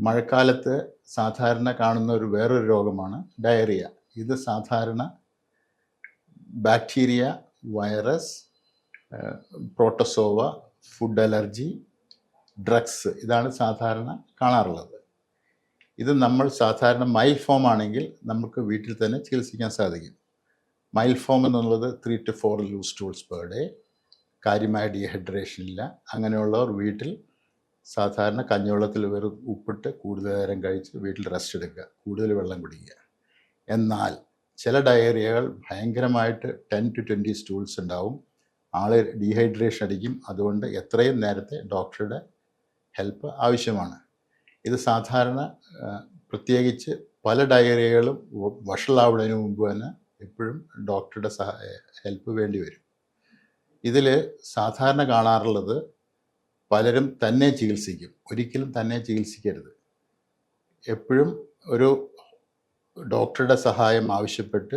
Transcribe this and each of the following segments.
മഴക്കാലത്ത് സാധാരണ കാണുന്ന ഒരു വേറൊരു രോഗമാണ് ഡയറിയ. ഇത് സാധാരണ bacteria virus protozoa food allergy drugs ഇതാണ് സാധാരണ കാണാറുള്ളത്. ഇത് നമ്മൾ സാധാരണ മൈൽ ഫോം ആണെങ്കിൽ നമുക്ക് വീട്ടിൽ തന്നെ ചികിത്സിക്കാൻ സാധിക്കും. മൈൽ ഫോം എന്നുള്ളത് three to four loose stools per day കാര്യമായ ഡീഹൈഡ്രേഷൻ ഇല്ല. അങ്ങനെയുള്ളവർ വീട്ടിൽ സാധാരണ കഞ്ഞിവെള്ളത്തിൽ വെറും ഉപ്പിട്ട് കൂടുതൽ നേരം കഴിച്ച് വീട്ടിൽ റെസ്റ്റ് എടുക്കുക കൂടുതൽ വെള്ളം കുടിക്കുക. എന്നാൽ ചില ഡയറിയകൾ ഭയങ്കരമായിട്ട് ടെൻ ടു ട്വന്റി സ്റ്റൂൾസ് ഉണ്ടാവും. ആൾ ഡീഹൈഡ്രേഷൻ അടിക്കും. അതുകൊണ്ട് എത്രയും നേരത്തെ ഡോക്ടറുടെ ഹെൽപ്പ് ആവശ്യമാണ്. ഇത് സാധാരണ പ്രത്യേകിച്ച് പല ഡയറിയകളും വഷളാവുന്നതിന് മുമ്പ് തന്നെ എപ്പോഴും ഡോക്ടറുടെ സഹ ഹെൽപ്പ് വേണ്ടി വരും. ഇതിൽ സാധാരണ കാണാറുള്ളത് പലരും തന്നെ ചികിത്സിക്കും. ഒരിക്കലും തന്നെ ചികിത്സിക്കരുത്. എപ്പോഴും ഒരു ഡോക്ടറുടെ സഹായം ആവശ്യപ്പെട്ട്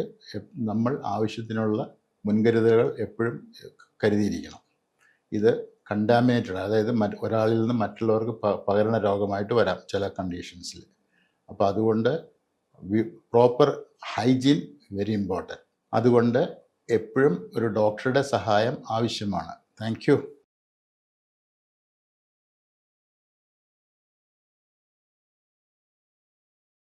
നമ്മൾ ആവശ്യത്തിനുള്ള മുൻകരുതലുകൾ എപ്പോഴും കരുതിയിരിക്കണം. ഇത് കണ്ടാമിനേറ്റഡ് അതായത് മറ്റ് ഒരാളിൽ നിന്ന് മറ്റുള്ളവർക്ക് പകരണ രോഗമായിട്ട് വരാം ചില കണ്ടീഷൻസിൽ അപ്പോൾ അതുകൊണ്ട് പ്രോപ്പർ ഹൈജീൻ വെരി ഇമ്പോർട്ടന്റ് അതുകൊണ്ട് എപ്പോഴും ഒരു ഡോക്ടറുടെ സഹായം ആവശ്യമാണ്. താങ്ക്